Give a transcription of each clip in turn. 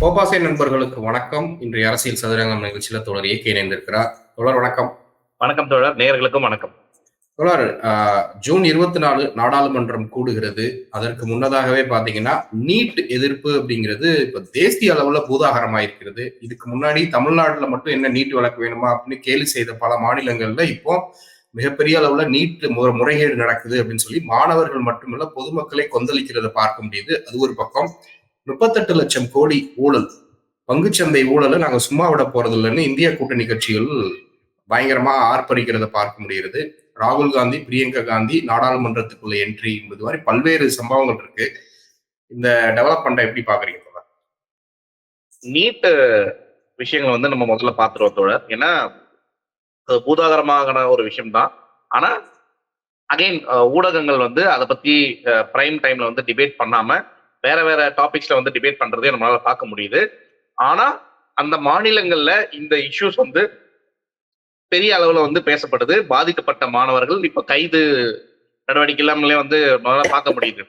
கோபாசை நண்பர்களுக்கு வணக்கம். இன்றைய அரசியல் சதுரங்கம் நிகழ்ச்சியில தொடர் இயக்கி இணைந்திருக்கிறார். தொடர் வணக்கம். வணக்கம் தோழர். நேயர்களுக்கும் வணக்கம். தொடர் ஜூன் இருபத்தி நாலு நாடாளுமன்றம் கூடுகிறது. அதற்கு முன்னதாகவே பாத்தீங்கன்னா நீட் எதிர்ப்பு அப்படிங்கிறது இப்ப தேசிய அளவுல பூதாகரமாயிருக்கிறது. இதுக்கு முன்னாடி தமிழ்நாட்டுல மட்டும் என்ன நீட் வழக்கு வேணுமா அப்படின்னு கேலி செய்த பல மாநிலங்கள்ல இப்போ மிகப்பெரிய அளவுல நீட் மு- முறைகேடு நடக்குது அப்படின்னு சொல்லி மாணவர்கள் மட்டுமல்ல பொதுமக்களை கொந்தளிக்கிறத பார்க்க முடியுது. அது ஒரு பக்கம். முப்பத்தெட்டு லட்சம் கோடி ஊழல் பங்குச்சந்தை ஊழலை நாங்க சும்மா விட போறது இல்லைன்னு இந்திய கூட்டணி கட்சிகள் பயங்கரமா ஆர்ப்பரிக்கிறத பார்க்க முடிகிறது. ராகுல் காந்தி பிரியங்கா காந்தி நாடாளுமன்றத்துக்குள்ள என்ட்ரி என்பது மாதிரி பல்வேறு சம்பவங்கள் இருக்கு. இந்த டெவலப்மெண்ட்டை எப்படி பாக்குறீங்க நீட்டு நீட் வந்து நம்ம முதல்ல பாத்துருவோம் தோழர். ஏன்னா அது பூதாகரமான ஒரு விஷயம் தான் ஆனா அகைன் ஊடகங்கள் வந்து அதை பத்தி பிரைம் டைம்ல வந்து டிபேட் பண்ணாம வேற வேற டாபிக்ஸ்ல வந்து டிபேட் பண்றதே நம்மளால பார்க்க முடியுது. ஆனா அந்த மாநிலங்கள்ல இந்த இஷ்யூஸ் வந்து பெரிய அளவுல வந்து பேசப்படுது. பாதிக்கப்பட்ட மாணவர்கள் இப்ப கைது நடவடிக்கை இல்லாமலே வந்து நம்மளால பார்க்க முடியுது.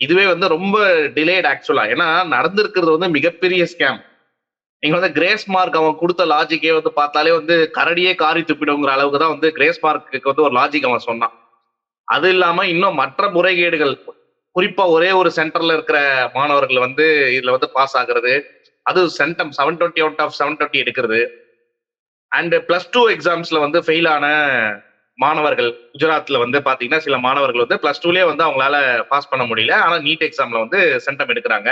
இதுவே வந்து ரொம்ப டிலேட் ஆக்சுவலா ஏன்னா நடந்திருக்கிறது வந்து மிகப்பெரிய ஸ்கேம் நீங்க வந்து கிரேஸ் மார்க் அவன் கொடுத்த லாஜிக்கே வந்து பார்த்தாலே வந்து கரடியே காரி துப்பிடுங்கிற அளவுக்கு தான் வந்து கிரேஸ் மார்க்கு வந்து ஒரு லாஜிக் அவன் சொன்னான். அது இல்லாம இன்னும் மற்ற முறைகேடுகள் குறிப்பா ஒரே ஒரு சென்டர்ல இருக்கிற மாணவர்கள் வந்து இதுல வந்து பாஸ் ஆகுறது அது centum seven twenty out of seven twenty எடுக்கிறது. அண்ட் பிளஸ் டூ எக்ஸாம்ஸ்ல வந்து ஃபெயில் ஆன மாணவர்கள் குஜராத்ல வந்து பாத்தீங்கன்னா சில மாணவர்கள் வந்து பிளஸ் டூலயே வந்து அவங்களால பாஸ் பண்ண முடியல. ஆனா நீட் எக்ஸாம்ல வந்து சென்டம் எடுக்கிறாங்க.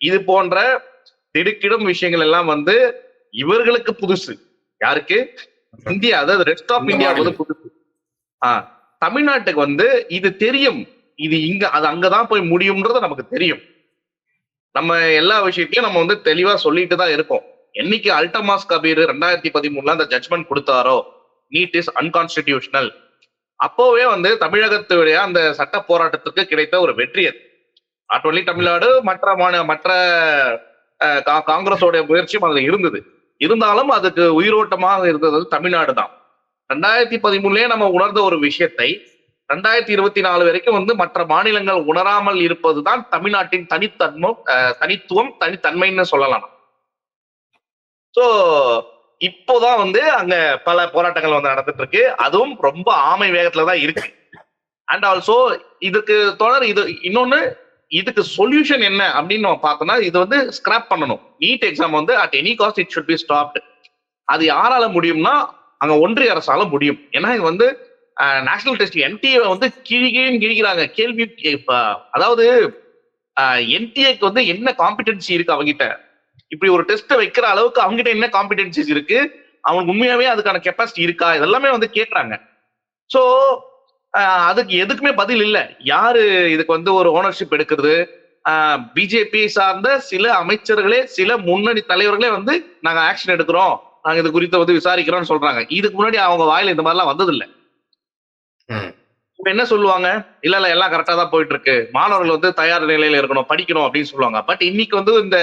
இது போன்ற திடுக்கிடும் விஷயங்கள் எல்லாம் வந்து இவர்களுக்கு புதுசு. யாருக்கு? இந்தியா அதாவது ரெஸ்ட் ஆஃப் இந்த இந்தியா வந்து. புதுசு. ஆஹ் தமிழ்நாட்டுக்கு வந்து இது தெரியும். இது இங்க அது அங்கதான் போய் முடியும்ன்றது நமக்கு தெரியும். நம்ம எல்லா விஷயத்தையும் நம்ம வந்து தெளிவா சொல்லிட்டு தான் இருக்கோம். என்னைக்கு அல்டமாஸ் கபீர் ரெண்டாயிரத்தி பதிமூணுல அந்த ஜட்மெண்ட் கொடுத்தாரோ நீட் இஸ் அன்கான்ஸ்டிடியூஷனல் அப்போவே வந்து தமிழகத்துடைய அந்த சட்ட போராட்டத்துக்கு கிடைத்த ஒரு வெற்றி அது. நாட் ஒன்லி தமிழ்நாடு மற்ற மாநில மற்ற கா- காங்கிரஸோட முயற்சியும் அதுல இருந்தது. இருந்தாலும் அதுக்கு உயிரோட்டமாக இருந்தது தமிழ்நாடு தான். ரெண்டாயிரத்தி பதிமூணுலயே நம்ம உணர்ந்த ஒரு விஷயத்தை ரெண்டாயிரத்தி இருபத்தி நாலு வரைக்கும் வந்து மற்ற மாநிலங்கள் உணராமல் இருப்பதுதான் தமிழ்நாட்டின் தனித்தன்மம் அஹ், தனித்துவம் தனித்தன்மைன்னு சொல்லலாம். சோ இப்போதான் வந்து அங்க பல போராட்டங்கள் வந்து நடந்துட்டு இருக்கு அதுவும் ரொம்ப ஆமை வேகத்துல தான் இருக்கு. அண்ட் ஆல்சோ இதுக்கு தொடர் இது இன்னொன்னு இதுக்கு சொல்யூஷன் என்ன அப்படின்னு நம்ம பார்த்தோம்னா இது வந்து ஸ்கிராப் பண்ணணும். நீட் எக்ஸாம் வந்து at any cost it should be stopped அது யாரால முடியும்னா அங்க ஒன்றிய அரசால முடியும். ஏன்னா இது வந்து நேஷனல் டெஸ்ட் என்டிஏ வந்து கிழிகையும் கிழிக்கிறாங்க. கேள்வி அதாவது என்டிஏக்கு வந்து என்ன காம்பிடென்சி இருக்கு அவங்ககிட்ட இப்படி ஒரு டெஸ்ட் வைக்கிற அளவுக்கு அவங்ககிட்ட என்ன காம்பிடென்சிஸ் இருக்கு? அவங்களுக்கு உண்மையாவே அதுக்கான கெப்பாசிட்டி இருக்கா? இதெல்லாமே வந்து கேட்கறாங்க ஸோ அதுக்கு எதுக்குமே பதில் இல்ல. யாரு இதுக்கு வந்து ஒரு ஓனர்ஷிப் எடுக்கிறது? பிஜேபி சார்ந்த சில அமைச்சர்களே சில முன்னணி தலைவர்களே வந்து நாங்க ஆக்ஷன் எடுக்கிறோம். நாங்க இது குறித்து வந்து விசாரிக்கிறோம்னு சொல்றாங்க. இதுக்கு முன்னாடி அவங்க வாயில இந்த மாதிரிலாம் வந்தது இல்ல ம். இப்ப என்ன சொல்லுவாங்க? இல்ல இல்ல எல்லாம் கரெக்டா தான் போயிட்டு இருக்கு மாணவர்கள் வந்து தயார் நிலையில இருக்கணும் படிக்கணும் அப்படின்னு சொல்லுவாங்க. பட் இன்னைக்கு வந்து இந்த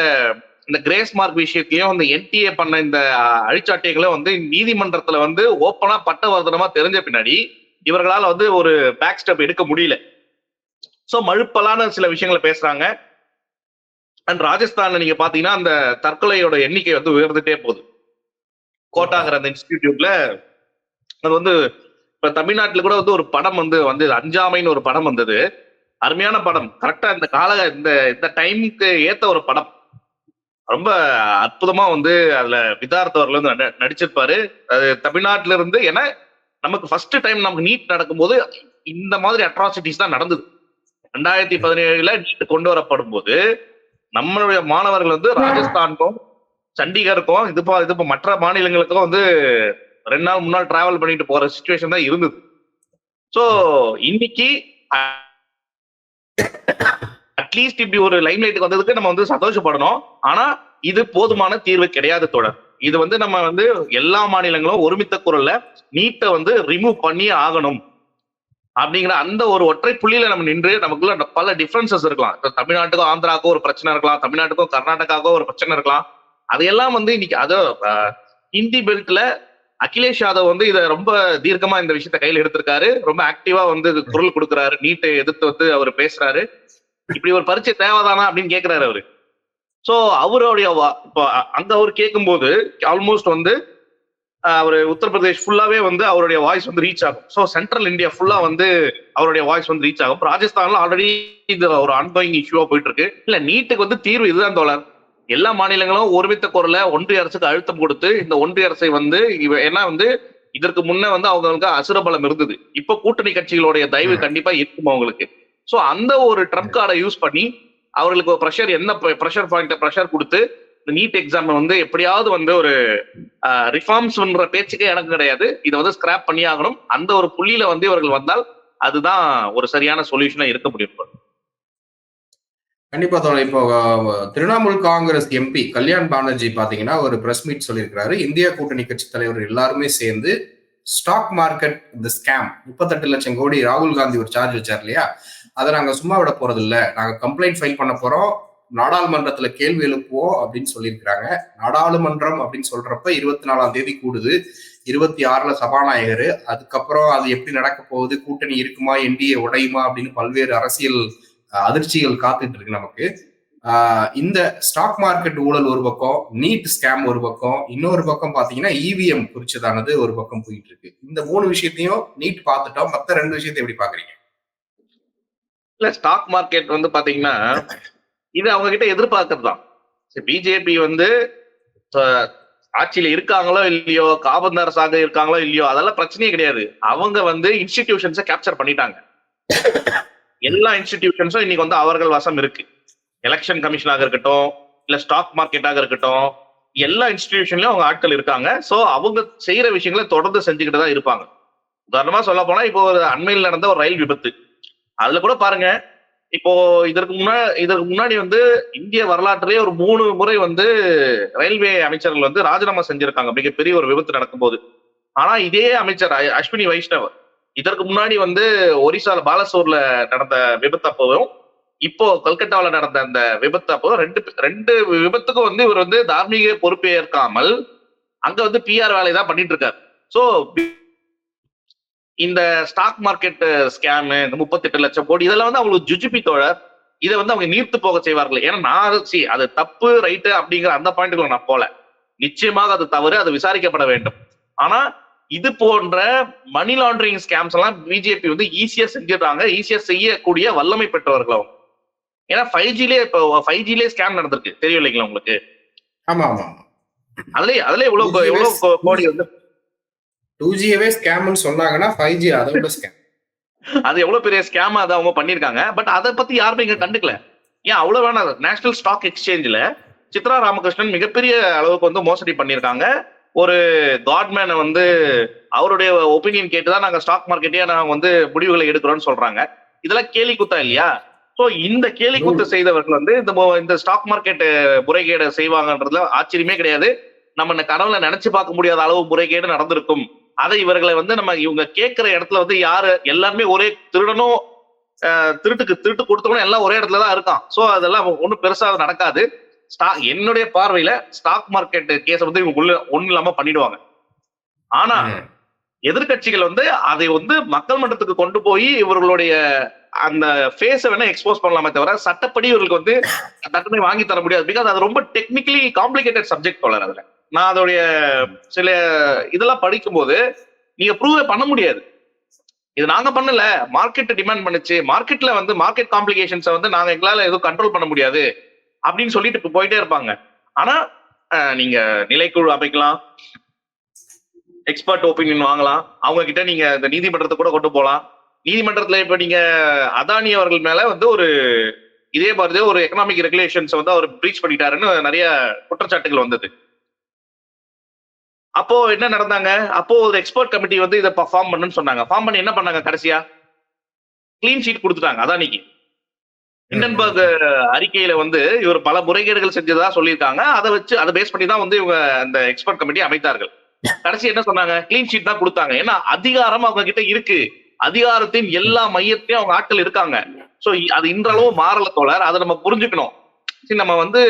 இந்த கிரேஸ் மார்க் விஷயத்தையும் இந்த என்டிஏ பண்ண இந்த அஹ், அழிச்சாட்டைகளை வந்து நீதிமன்றத்துல வந்து ஓப்பனா பட்டவர்தனமா தெரிஞ்ச பின்னாடி இவர்களால் வந்து ஒரு பேக் ஸ்டெப் எடுக்க முடியல. ஸோ மழுப்பலான சில விஷயங்களை பேசுறாங்க. அண்ட் ராஜஸ்தான்ல நீங்க பாத்தீங்கன்னா அந்த தற்கொலையோட எண்ணிக்கை வந்து உயர்ந்துட்டே போகுது. கோட்டாகிற அந்த இன்ஸ்டிடியூட்ல அது வந்து இப்ப தமிழ்நாட்டுல கூட வந்து ஒரு படம் வந்து வந்து அஞ்சாமைன்னு ஒரு படம் வந்தது. அருமையான படம். கரெக்டா இந்த கால இந்த இந்த டைமுக்கு ஏத்த ஒரு படம். ரொம்ப அற்புதமா வந்து அதுல விதார்த்தவர்கள் வந்து நடிச்சிருப்பாரு. அது தமிழ்நாட்டில இருந்து ஏன்னா நமக்கு ஃபர்ஸ்ட் டைம் நமக்கு நீட் நடக்கும்போது இந்த மாதிரி அட்ராசிட்டிஸ் தான் நடந்தது. ரெண்டாயிரத்தி பதினேழுல நீட் கொண்டு வரப்படும் போது நம்மளுடைய மாணவர்கள் வந்து ராஜஸ்தானுக்கும் சண்டிகருக்கும் இது இது மற்ற மாநிலங்களுக்கும் வந்து ரெண்டு நாள் முன்னாள் டிராவல் பண்ணிட்டு போற சுச்சுவேஷன் தான் இருந்தது. ஸோ இன்னைக்கு அட்லீஸ்ட் இப்படி ஒரு லைம் லைட்டுக்கு வந்ததுக்கு நம்ம வந்து சந்தோஷப்படணும். ஆனா இது போதுமான தீர்வு கிடையாது தொடர் இது வந்து நம்ம வந்து எல்லா மாநிலங்களும் ஒருமித்த குரல்ல நீட்டை வந்து ரிமூவ் பண்ணி ஆகணும். அப்படிங்கிற அந்த ஒரு ஒற்றை புள்ளியில நம்ம நின்று நமக்குள்ள பல டிஃபரன்சஸ் இருக்கலாம். இப்போ தமிழ்நாட்டுக்கும் ஆந்திராவுக்கும் ஒரு பிரச்சனை இருக்கலாம். தமிழ்நாட்டுக்கும் கர்நாடகாவுக்கும் ஒரு பிரச்சனை இருக்கலாம். அதையெல்லாம் வந்து இன்னைக்கு அதோ ஹிந்தி பெல்ட்ல அகிலேஷ் யாதவ் வந்து இதை ரொம்ப தீர்க்கமா இந்த விஷயத்த கையில எடுத்திருக்காரு. ரொம்ப ஆக்டிவா வந்து குரல் கொடுக்குறாரு. நீட்டை எதிர்த்து வந்து அவர் பேசுறாரு. இப்படி ஒரு பரீட்சை தேவைதானா அப்படின்னு கேக்குறாரு அவரு. சோ அவருடைய இப்போ அ- அங்க அவர் கேட்கும்போது ஆல்மோஸ்ட் வந்து அவரு உத்தரப்பிரதேஷ் ஃபுல்லாவே வந்து அவருடைய வாய்ஸ் வந்து ரீச் ஆகும். சோ சென்ட்ரல் இந்தியா ஃபுல்லா வந்து அவருடைய வாய்ஸ் வந்து ரீச் ஆகும். ராஜஸ்தான்ல ஆல்ரெடி இது ஒரு அன்கோயிங் இஷ்யூவா போயிட்டு இருக்கு இல்ல நீட்டுக்கு வந்து தீர்வு இதுதான் தோழர். எல்லா மாநிலங்களும் ஒருமித்த குரல ஒன்றிய அரசுக்கு அழுத்தம் கொடுத்து இந்த ஒன்றிய அரசை வந்து இவ- ஏன்னா வந்து இதற்கு முன்ன வந்து அவங்களுக்கு அசுரபலம் இருந்தது. இப்ப கூட்டணி கட்சிகளுடைய தயவு ம். கண்டிப்பா இருக்கும் அவங்களுக்கு? சோ அந்த ஒரு ட்ரம்ப் கார்டை யூஸ் பண்ணி அவர்களுக்கு ப்ரெஷர் என்ன ப்ரெஷர் பாயிண்ட ப்ரெஷர் கொடுத்து நீட் எக்ஸாம் வந்து எப்படியாவது வந்து ஒரு ரிஃபார்ம்ஸ்ன்ற பேச்சுக்கே எனக்கு கிடையாது. இதை வந்து ஸ்கிராப் பண்ணி ஆகணும் அந்த ஒரு புள்ளியில வந்து இவர்கள் வந்தால் அதுதான் ஒரு சரியான சொல்யூஷனா இருக்க முடியும். கண்டிப்பா தோணும் இப்போ திரிணாமுல் காங்கிரஸ் எம்பி கல்யாண் பானர்ஜி பாத்தீங்கன்னா ஒரு பிரஸ் மீட் சொல்லியிருக்கிறாரு. இந்தியா கூட்டணி கட்சி தலைவர் எல்லாருமே சேர்ந்து ஸ்டாக் மார்க்கெட் இந்த ஸ்கேம் முப்பத்தெட்டு லட்சம் கோடி ராகுல் காந்தி ஒரு சார்ஜ் வச்சார் இல்லையா? அதை நாங்க சும்மா விட போறது இல்ல நாங்க கம்ப்ளைண்ட் ஃபைல் பண்ண போறோம். நாடாளுமன்றத்துல கேள்வி எழுப்புவோம் அப்படின்னு சொல்லியிருக்கிறாங்க. நாடாளுமன்றம் அப்படின்னு சொல்றப்ப இருபத்தி நாலாம் தேதி கூடுது. இருபத்தி ஆறுல சபாநாயகர். அதுக்கப்புறம் அது எப்படி நடக்க போகுது? கூட்டணி இருக்குமா? என்டிஏ உடையுமா? அப்படின்னு பல்வேறு அரசியல் அதிர்ச்சிகள் காத்துட்டு இருக்கு நமக்கு. இந்த ஸ்டாக் மார்க்கெட் ஊழல் ஒரு பக்கம் நீட் ஸ்கேம் ஒரு பக்கம் இன்னொரு பக்கம் பாத்தீங்கன்னா இவிஎம் குறிச்சதானது ஒரு பக்கம் போயிட்டு இருக்கு. இந்த மூணு விஷயத்தையும் நீட் பார்த்துட்டோம். மற்ற ரெண்டு விஷயத்தை எப்படி பாக்குறீங்க? இல்ல ஸ்டாக் மார்க்கெட் வந்து பாத்தீங்கன்னா இது அவங்க கிட்ட எதிர்பார்க்கறது தான் பிஜேபி வந்து ஆட்சியில இருக்காங்களோ இல்லையோ காபந்த அரசாக இருக்காங்களோ இல்லையோ அதெல்லாம் பிரச்சனையே கிடையாது. அவங்க வந்து இன்ஸ்டிடியூஷன்ஸை கேப்சர் பண்ணிட்டாங்க. எல்லா இன்ஸ்டிடியூஷன்ஸும் இன்னைக்கு வந்து அவர்கள் வசம் இருக்கு. எலெக்ஷன் கமிஷனாக இருக்கட்டும் இல்ல ஸ்டாக் மார்க்கெட்டாக இருக்கட்டும் எல்லா இன்ஸ்டிடியூஷன்லயும் அவங்க ஆட்கள் இருக்காங்க. சோ அவங்க செய்யற விஷயங்களை தொடர்ந்து செஞ்சுக்கிட்டு தான் இருப்பாங்க. உதாரணமா சொல்ல போனா இப்போ ஒரு அண்மையில் நடந்த ஒரு ரயில் விபத்து. அதுல கூட பாருங்க இப்போ இதற்கு முன்னாடி இதற்கு முன்னாடி வந்து இந்திய வரலாற்றிலேயே ஒரு மூணு முறை வந்து ரயில்வே அமைச்சர்கள் வந்து ராஜினாமா செஞ்சிருக்காங்க மிகப்பெரிய ஒரு விபத்து நடக்கும்போது. ஆனா இதே அமைச்சர் அஸ்வினி வைஷ்ணவ் இதற்கு முன்னாடி வந்து ஒரிசால பாலசூர்ல நடந்த விபத்து அப்பவும் இப்போ கல்கட்டாவில் நடந்த அந்த விபத்து அப்போ ரெண்டு ரெண்டு விபத்துக்கும் வந்து இவர் வந்து தார்மீக பொறுப்பேற்காமல் அங்க வந்து பிஆர் வேலையை தான் பண்ணிட்டு இருக்காரு. ஸோ இந்த ஸ்டாக் மார்க்கெட் ஸ்கேம் இந்த முப்பத்தெட்டு லட்சம் கோடி இதெல்லாம் வந்து அவங்களுக்கு ஜுஜுபி தோழர். இதை வந்து அவங்க நீர்த்து போக செய்வார்கள். ஏன்னா நான் see, அது தப்பு ரைட்டு அப்படிங்கிற அந்த பாயிண்ட்டுக்குள்ள நான் போல நிச்சயமாக அது தவறு அது விசாரிக்கப்பட வேண்டும். ஆனா இது போன்ற மணி லாண்டரிங் ஸ்கேம்ஸ் எல்லாம் பிஜேபி வந்து ஈஸியா செஞ்சிடுறாங்க. ஈஸியா செய்யக்கூடிய வல்லமை பெற்றவர்கள் அவங்க. ஏன்னா ஃபைவ் ஜிலே இப்போ ஃபைவ் ஜிலே ஸ்கேம் நடந்திருக்கு. தெரியும் இல்லைங்களா உங்களுக்கு? ஆமா ஆமா அதுலயே அதுல எவ்வளவு எவ்வளவு கோடி வந்து டூ ஜியவே ஸ்கேம்னு சொன்னாங்கன்னா ஃபைவ் ஜி அதை விட ஸ்கேம் அது எவ்வளவு பெரிய ஸ்கேம் அதை அவங்க பண்ணிருக்காங்க பட் அதை பத்தி யாருமே இங்க கண்டுக்கல. ஏன் அவ்வளவு வேணாம் நேஷனல் ஸ்டாக் எக்ஸ்சேஞ்சில் சித்ரா ராமகிருஷ்ணன் மிகப்பெரிய அளவுக்கு வந்து மோசடி பண்ணியிருக்காங்க. ஒரு காட்மேனை வந்து அவருடைய ஒப்பீனியன் கேட்டு தான் நாங்க ஸ்டாக் மார்க்கெட்டே நாங்க வந்து முடிவுகளை எடுக்கிறோம்னு சொல்றாங்க. இதெல்லாம் கேலி குத்தா இல்லையா? சோ இந்த கேலி குத்து செய்தவர்கள் வந்து இந்த இந்த ஸ்டாக் மார்க்கெட் முறைகேடு செய்வாங்கன்றதுல ஆச்சரியமே கிடையாது. நம்ம இந்த கனவுல நினைச்சு பார்க்க முடியாத அளவு முறைகேடு நடந்திருக்கும். அதை இவர்களை வந்து நம்ம இவங்க கேட்கிற இடத்துல வந்து யாரு எல்லாருமே ஒரே திருடனும் திருட்டுக்கு திருட்டு கொடுத்தவனும் எல்லாம் ஒரே இடத்துல தான் இருக்கான். சோ அதெல்லாம் ஒன்றும் பெருசா நடக்காது. ஸ்டா என்னுடைய பார்வையில ஸ்டாக் மார்க்கெட் கேஸ் வந்து இவங்க உள்ள ஒண்ணு இல்லாம பண்ணிடுவாங்க. ஆனா எதிர்க்கட்சிகள் வந்து அதை வந்து மக்கள் மன்றத்துக்கு கொண்டு போய் இவர்களுடைய அந்த ஃபேஸை வேணா எக்ஸ்போஸ் பண்ணலாமே தவிர சட்டப்படி இவர்களுக்கு வந்து தண்டனை வாங்கி தர முடியாது. பிகாஸ் அது ரொம்ப டெக்னிக்கலி காம்ப்ளிகேட்டட் சப்ஜெக்ட் போல அதுல. நான் அதோடைய சில இதெல்லாம் படிக்கும்போது நீங்க ப்ரூவே பண்ண முடியாது. இது நாங்க பண்ணல. மார்க்கெட் டிமாண்ட் பண்ணுச்சு. மார்க்கெட்ல வந்து மார்க்கெட் காம்ப்ளிகேஷன்ஸை வந்து நாங்க எங்களால எதுவும் கண்ட்ரோல் பண்ண முடியாது அப்படின்னு சொல்லிட்டு போயிட்டே இருப்பாங்க. ஆனா நீங்க நிலைக்குழு அமைக்கலாம். எக்ஸ்பர்ட் ஒப்பீனியன் வாங்கலாம். அவங்க கிட்ட நீங்க இந்த நீதிமன்றத்தை கூட கொண்டு போகலாம் நீதிமன்றத்துல இப்ப நீங்க அதானி அவர்கள் மேல வந்து ஒரு இதே மாதிரி ஒரு எக்கனாமிக் ரெகுலேஷன்ஸ் வந்து அவர் பிரீச் பண்ணிட்டாருன்னு நிறைய குற்றச்சாட்டுகள் வந்தது. அப்போ என்ன நடந்தாங்க? அப்போ ஒரு எக்ஸ்பர்ட் கமிட்டி வந்து இதை ஃபார்ம் பண்ணுன்னு சொன்னாங்க. ஃபார்ம் பண்ணி என்ன பண்ணாங்க கடைசியா? கிளீன் ஷீட் கொடுத்துட்டாங்க அதானிக்கு இண்டன்பர்க் அறிக்கையில வந்து இவர் பல முறைகேடுகள் செஞ்சதா சொல்லியிருக்காங்க. அதை வச்சு அதை பேஸ் பண்ணி தான் வந்து இவங்க அந்த எக்ஸ்பர்ட் கமிட்டி அமைத்தார்கள். கடைசி என்ன சொன்னாங்க? கிளீன் ஷீட் தான் கொடுத்தாங்க. ஏன்னா அதிகாரம் அவங்க கிட்ட இருக்கு. அதிகாரத்தின் எல்லா மையத்தையும் அவங்க ஆட்கள் இருக்காங்க. சோ அது இன்றளவு மாறல தோழர். அதை நம்ம புரிஞ்சுக்கணும். சரி நம்ம வந்து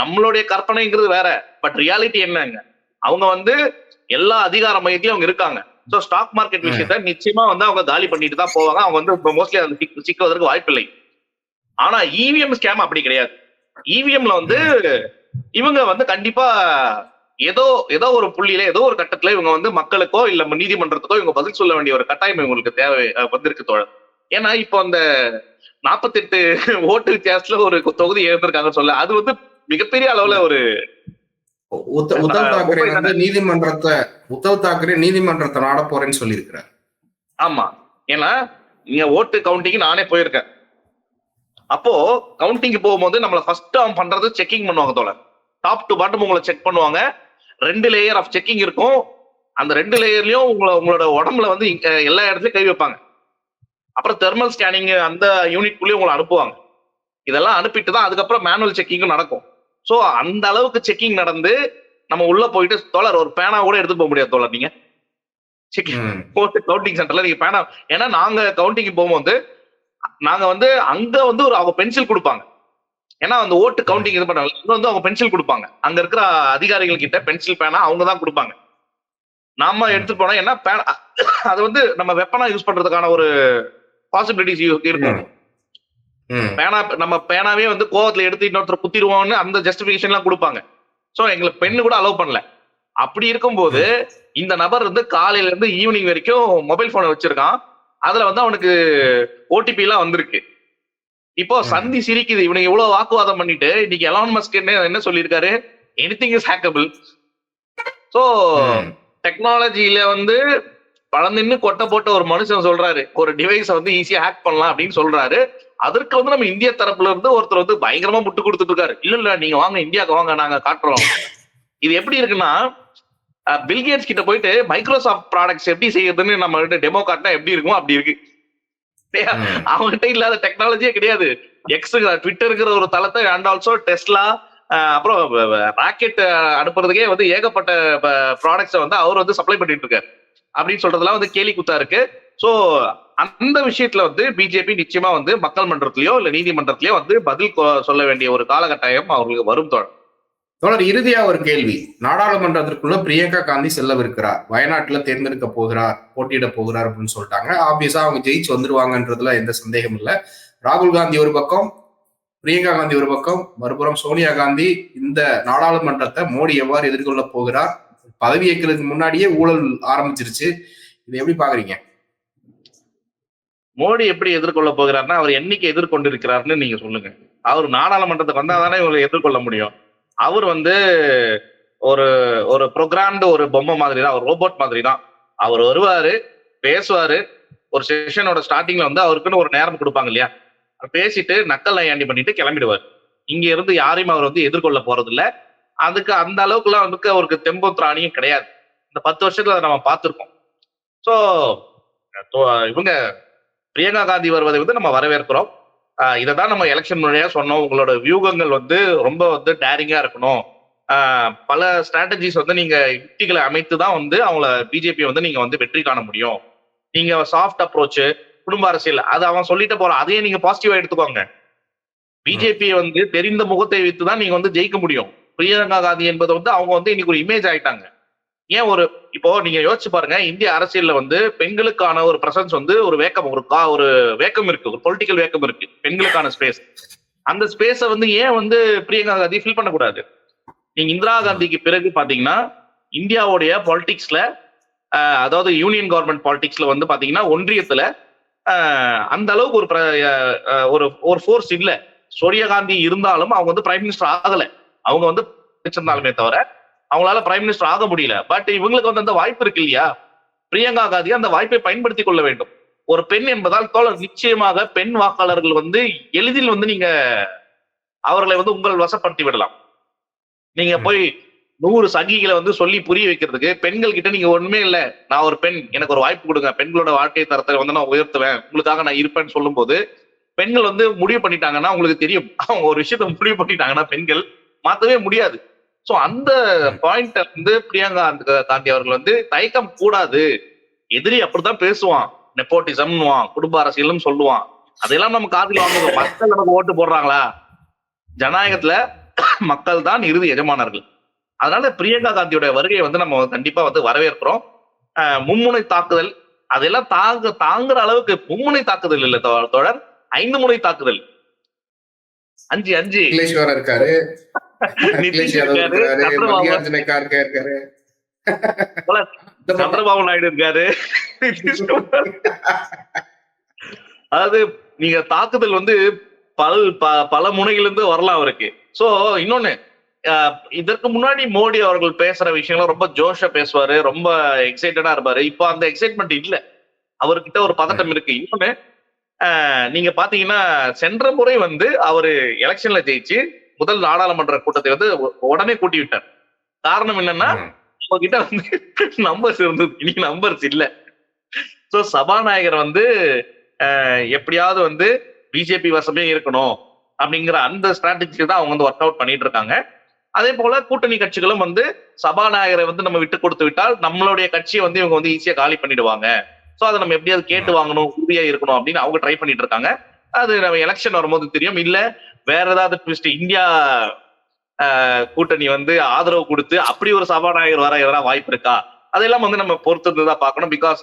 நம்மளுடைய கற்பனைங்கிறது வேற. பட் ரியாலிட்டி என்னங்க? அவங்க வந்து எல்லா அதிகார மையத்தையும் அவங்க இருக்காங்க. சோ ஸ்டாக் மார்க்கெட் விஷயத்த நிச்சயமா வந்து அவங்க காலி பண்ணிட்டு தான் போவாங்க. அவங்க வந்து மோஸ்ட்லி அந்த சிக்- சிக்குவதற்கு வாய்ப்பில்லை ஆனா இவிஎம் ஸ்கேம் அப்படி கிடையாது. இவிஎம்ல வந்து இவங்க வந்து கண்டிப்பா ஏதோ ஏதோ ஒரு புள்ளியில ஏதோ ஒரு கட்டத்துல இவங்க வந்து மக்களுக்கோ இல்ல நீதிமன்றத்துக்கோ இவங்க பதில் சொல்ல வேண்டிய ஒரு கட்டாயம் இவங்களுக்கு தேவை வந்திருக்கு தோழர். ஏன்னா இப்போ அந்த நாற்பத்தெட்டு ஓட்டு வித்தியாசத்துல ஒரு தொகுதி இழந்திருக்காங்கன்னு சொல்ல அது வந்து மிகப்பெரிய அளவுல ஒரு உத்தவ் தாக்கரே வந்து நீதிமன்றத்தை உத்தவ் தாக்கரே நீதிமன்றத்தை நாட போறேன்னு சொல்லியிருக்கிறார். ஆமா. ஏன்னா நீங்க ஓட்டு கவுண்டிங் நானே போயிருக்கேன். அப்போ கவுண்டிங் போகும்போது நம்மள ஃபர்ஸ்ட் அவன் பண்றது செக்கிங் பண்ணுவாங்க தோழர். டாப் டு பாட்டம் உங்களை செக் பண்ணுவாங்க. ரெண்டு லேயர் ஆஃப் செக்கிங் இருக்கும். அந்த ரெண்டு லேயர்லயும் உங்களை உங்களோட உடம்புல வந்து எல்லா இடத்துலயும் கை வைப்பாங்க. அப்புறம் தெர்மல் ஸ்கேனிங் அந்த யூனிட்குள்ளேயும் உங்களை அனுப்புவாங்க. இதெல்லாம் அனுப்பிட்டு தான் அதுக்கப்புறம் மேனுவல் செக்கிங்கும் நடக்கும். ஸோ அந்த அளவுக்கு செக்கிங் நடந்து நம்ம உள்ள போயிட்டு தோழர் ஒரு பேனா கூட எடுத்துட்டு போக முடியாது தோழர் நீங்க. செக்கிங். போட்டு கவுண்டிங் சென்டர்ல நீங்க பேனா ஏன்னா நாங்க கவுண்டிங் போகும்போது நாங்க வந்து அங்க வந்து ஒரு அவங்க பென்சில் கொடுப்பாங்க. ஏன்னா அந்த ஓட்டு கவுண்டிங் இது பண்ணாங்க இங்க வந்து அவங்க பென்சில் கொடுப்பாங்க. அங்க இருக்கிற அதிகாரிகள் கிட்ட பென்சில் பேனா அவங்க தான் கொடுப்பாங்க. நாம எடுத்துட்டு போனா என்ன பேனா அது வந்து நம்ம வெப்பனா யூஸ் பண்றதுக்கான ஒரு பாசிபிலிட்டிஸ் இருக்கும். பேனா நம்ம பேனாவே வந்து கோவத்துல எடுத்து இன்னொருத்தர் குத்திடுவோம்னு அந்த ஜஸ்டிபிகேஷன் எல்லாம் கொடுப்பாங்க. சோ எங்களுக்கு பெண்ணு கூட அலோவ் பண்ணல. அப்படி இருக்கும்போது இந்த நபர் வந்து காலையில இருந்து ஈவினிங் வரைக்கும் மொபைல் போனை வச்சிருக்கான். அதுல வந்து அவனுக்கு ஓடிபி எல்லாம் வந்திருக்கு. இப்போ. சந்தி சிரிக்குது. இவனுக்கு இவ்வளவு வாக்குவாதம் பண்ணிட்டு இன்னைக்கு எலான் மஸ்க் என்ன என்ன சொல்லியிருக்காரு? Anything is hackable so. டெக்னாலஜியில வந்து பழந்தின்னு கொட்டை போட்ட ஒரு மனுஷன் சொல்றாரு. ஒரு டிவைஸை வந்து ஈஸியா ஹேக் பண்ணலாம் அப்படின்னு சொல்றாரு. அதற்கு வந்து நம்ம இந்திய தரப்புல இருந்து ஒருத்தர் வந்து பயங்கரமா முட்டு கொடுத்துட்டு இருக்காரு. இல்ல இல்ல நீங்க வாங்க இந்தியாவுக்கு வாங்க நாங்க காட்டுறோம். இது எப்படி இருக்குன்னா பில்கேட்ஸ் கிட்ட போயிட்டு மைக்ரோசாஃப்ட் ப்ராடக்ட்ஸ் எப்படி செய்யறதுன்னு நம்ம டெமோ காட்டினா எப்படி இருக்குமோ அப்படி இருக்கு. அவங்ககிட்ட இல்லாத டெக்னாலஜியே கிடையாது. எக்ஸ் ட்விட்டருங்கிற ஒரு தளத்தை அண்ட் ஆல்சோ டெஸ்லா அப்புறம் ராக்கெட் அனுப்புறதுக்கே வந்து ஏகப்பட்ட ப்ராடக்ட்ஸை வந்து அவர் வந்து சப்ளை பண்ணிட்டு இருக்காரு. அப்படின்னு சொல்றதெல்லாம் வந்து கேலி குத்தா இருக்கு. சோ அந்த விஷயத்துல வந்து பிஜேபி நிச்சயமா வந்து மக்கள் மன்றத்திலயோ இல்ல நீதிமன்றத்திலயோ வந்து பதில் கொ- சொல்ல வேண்டிய ஒரு காலகட்டாயம் அவர்களுக்கு வரும் தோழர். தொடர் இறுதியா ஒரு கேள்வி. நாடாளுமன்றத்திற்குள்ள பிரியங்கா காந்தி செல்லவிருக்கிறார். வயநாட்டுல தேர்ந்தெடுக்க போகிறார் போட்டியிட போகிறார் அப்படின்னு சொல்லிட்டாங்க. ஆப்வியஸா அவங்க ஜெயிச்சு வந்துருவாங்கன்றதுல எந்த சந்தேகம் இல்ல. ராகுல் காந்தி ஒரு பக்கம் பிரியங்கா காந்தி ஒரு பக்கம் மறுபுறம் சோனியா காந்தி இந்த நாடாளுமன்றத்தை மோடி எவ்வாறு எதிர்கொள்ள போகிறார்? பதவியேற்கிறதுக்கு முன்னாடியே ஊழல் ஆரம்பிச்சிருச்சு. இதை எப்படி பாக்குறீங்க? மோடி எப்படி எதிர்கொள்ள போகிறார்னா அவர் என்னைக்கு எதிர்கொண்டிருக்கிறார்னு நீங்க சொல்லுங்க. அவர் நாடாளுமன்றத்துக்கு வந்தாதானே இவங்களை எதிர்கொள்ள முடியும். அவர் வந்து ஒரு ஒரு ப்ரோக்ராம்டு ஒரு பொம்மை மாதிரி தான் ஒரு ரோபோட் மாதிரி தான் அவர் வருவாரு பேசுவாரு. ஒரு செஷனோட ஸ்டார்டிங்ல வந்து அவருக்குன்னு ஒரு நேரம் கொடுப்பாங்க இல்லையா? பேசிட்டு நக்கல் நையாண்டி பண்ணிட்டு கிளம்பிடுவார். இங்க இருந்து யாரையும் அவர் வந்து எதிர்கொள்ள போறது இல்ல அதுக்கு அந்த அளவுக்குலாம் வந்து அவருக்கு தெம்பு திராணியும் கிடையாது. இந்த பத்து வருஷத்துல அதை நம்ம பார்த்துருக்கோம். ஸோ இவங்க பிரியங்கா காந்தி வருவதை வந்து நம்ம வரவேற்கிறோம். இதை தான் நம்ம எலெக்ஷன் முறையா சொன்னோம். உங்களோட வியூகங்கள் வந்து ரொம்ப வந்து டேரிங்கா இருக்கணும். பல ஸ்ட்ராட்டஜிஸ் வந்து நீங்க யுக்திகளை அமைத்து தான் வந்து அவங்கள பிஜேபி வந்து நீங்க வந்து வெற்றி காண முடியும். நீங்க சாஃப்ட் அப்ரோச் குடும்ப அரசியல் அது அவன் சொல்லிட்டு போறான். அதையே நீங்க பாசிட்டிவா எடுத்துக்கோங்க. பிஜேபி வந்து தெரிந்த முகத்தை வைத்து தான் நீங்க வந்து ஜெயிக்க முடியும். பிரியங்கா காந்தி என்பது வந்து அவங்க வந்து இன்னைக்கு ஒரு இமேஜ் ஆயிட்டாங்க. ஏன் ஒரு இப்போ நீங்க யோசிச்சு பாருங்க இந்திய அரசியல்ல வந்து பெண்களுக்கான ஒரு பிரசன்ஸ் வந்து ஒரு வேக்கம் ஒரு கா ஒரு வேக்கம் இருக்கு ஒரு பொலிட்டிக்கல் வேக்கம் இருக்கு பெண்களுக்கான ஸ்பேஸ் அந்த ஸ்பேஸை வந்து ஏன் வந்து பிரியங்கா காந்தி ஃபில் பண்ணக்கூடாது? நீங்க இந்திரா காந்திக்கு பிறகு பாத்தீங்கன்னா இந்தியாவுடைய பாலிடிக்ஸ்ல அதாவது யூனியன் கவர்மெண்ட் பாலிடிக்ஸ்ல வந்து பாத்தீங்கன்னா ஒன்றியத்துல அந்த அளவுக்கு ஒரு ஒரு ஒரு ஃபோர்ஸ் இல்லை. சோனியா காந்தி இருந்தாலும் அவங்க வந்து பிரைம் மினிஸ்டர் ஆகல. அவங்க வந்து வச்சிருந்தாலுமே தவிர அவங்களால பிரைம் மினிஸ்டர் ஆக முடியல. பட் இவங்களுக்கு வந்து அந்த வாய்ப்பு இருக்கு இல்லையா? பிரியங்கா காந்தி அந்த வாய்ப்பை பயன்படுத்திக் கொள்ள வேண்டும். ஒரு பெண் என்பதால் தோழர் நிச்சயமாக பெண் வாக்காளர்கள் வந்து எளிதில் வந்து நீங்க அவர்களை வந்து உங்கள் வசப்படுத்தி விடலாம். நீங்க. போய் நூறு சகிகளை வந்து சொல்லி புரிய வைக்கிறதுக்கு பெண்கள் கிட்ட நீங்க ஒண்ணுமே இல்ல. நான் ஒரு பெண் எனக்கு ஒரு வாய்ப்பு கொடுங்க. பெண்களோட வாழ்க்கை தரத்தை வந்து நான் உயர்த்துவேன். உங்களுக்காக நான் இருப்பேன்னு சொல்லும்போது பெண்கள் வந்து முடிவு பண்ணிட்டாங்கன்னா உங்களுக்கு தெரியும். அவங்க ஒரு விஷயத்த முடிவு பண்ணிட்டாங்கன்னா பெண்கள் மாத்தவே முடியாது. சோ அந்த பாயிண்ட் வந்து பிரியங்கா அந்த- காந்தி அவர்கள் வந்து தயக்கம் கூடாது. எதிரி அப்படித்தான் பேசுவான். நெப்போட்டிசம்னுவான் குடும்ப அரசியலும் சொல்லுவான். அதெல்லாம் நம்ம காதில் வாங்க மக்கள் நமக்கு ஓட்டு போடுறாங்களா? ஜனநாயகத்துல மக்கள் தான் இறுதி எஜமானர்கள். அதனால பிரியங்கா காந்தியோட வருகையை வந்து நம்ம கண்டிப்பா வந்து வரவேற்கிறோம். மும்முனை தாக்குதல். அதெல்லாம் தாங்க தாங்குற அளவுக்கு மும்முனை தாக்குதல் இல்ல தொடர் ஐந்து முனை தாக்குதல். அஞ்சு அஞ்சு. இருக்காரு. சந்திரபாபு நாயுடு இருக்காரு. அதாவது நீங்க தாக்குதல் வந்து பல் பல முனையிலிருந்து வரலாம் அவருக்கு. சோ இன்னொன்னு இதற்கு முன்னாடி மோடி அவர்கள் பேசுற விஷயங்கள் ரொம்ப ஜோஷா பேசுவாரு ரொம்ப எக்ஸைட்டடா இருப்பாரு. இப்போ அந்த எக்ஸைட்மெண்ட் இல்ல. அவர்கிட்ட ஒரு பதட்டம் இருக்கு. இன்னொன்னு நீங்க பாத்தீங்கன்னா சென்ற முறை வந்து அவரு எலெக்ஷன்ல ஜெயிச்சு முதல் நாடாளுமன்ற கூட்டத்தை வந்து உடனே கூட்டி விட்டார் காரணம் என்னன்னா ம். உங்ககிட்ட வந்து நம்பர்ஸ் இருந்தது. இன்னைக்கு நம்பர்ஸ் இல்ல. சோ சபாநாயகர் வந்து எப்படியாவது வந்து பிஜேபி வசமே இருக்கணும் அப்படிங்கிற அந்த ஸ்ட்ராட்டஜி தான் அவங்க வந்து ஒர்க் அவுட் பண்ணிட்டு இருக்காங்க. அதே போல கூட்டணி கட்சிகளும் வந்து சபாநாயகரை வந்து நம்ம விட்டு கொடுத்து விட்டால் நம்மளுடைய கட்சியை வந்து இவங்க வந்து ஈஸியா காலி பண்ணிடுவாங்க. சோ அதை நம்ம எப்படியாவது கேட்டு வாங்கணும் உறுதியா இருக்கணும் அப்படின்னு அவங்க ட்ரை பண்ணிட்டு இருக்காங்க. அது நம்ம எலெக்ஷன் வரும்போது தெரியும். இல்ல வேற ஏதாவது ட்விஸ்ட் இந்தியா கூட்டணி வந்து ஆதரவு கொடுத்து அப்படி ஒரு சபாநாயகர் வர எதனா வாய்ப்பு இருக்கா? அதெல்லாம் வந்து நம்ம பொறுத்து தான் பார்க்கணும் பிகாஸ்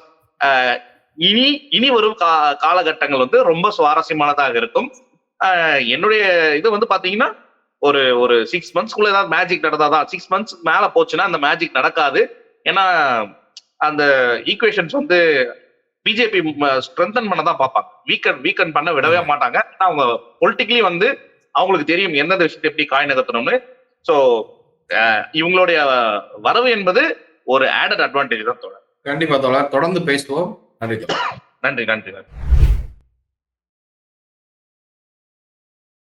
இனி இனி வரும் கா காலகட்டங்கள் வந்து ரொம்ப சுவாரஸ்யமானதாக இருக்கும். என்னுடைய இது வந்து பாத்தீங்கன்னா ஒரு ஒரு சிக்ஸ் மந்த்ஸ்க்குள்ள ஏதாவது மேஜிக் நடந்தாதான் சிக்ஸ் மந்த்ஸ் மேல போச்சுன்னா அந்த மேஜிக் நடக்காது. ஏன்னா அந்த ஈக்குவேஷன்ஸ் வந்து பிஜேபி ஸ்ட்ரென்தன் பண்ண தான் பார்ப்பாங்க. வீக்கன் வீக்கன் பண்ண விடவே மாட்டாங்க. ஏன்னா அவங்க பொலிட்டிக்கலி வந்து அவங்களுக்கு தெரியும் எந்தெந்த விஷயத்தை எப்படி காய் நகர்த்தணும்னு. ஸோ இவங்களுடைய வரவு என்பது ஒரு ஆடட் அட்வான்டேஜ் தான் தோழர். கண்டிப்பா தோழர். தொடர்ந்து பேசுவோம். நன்றி நன்றி நன்றி நன்றி.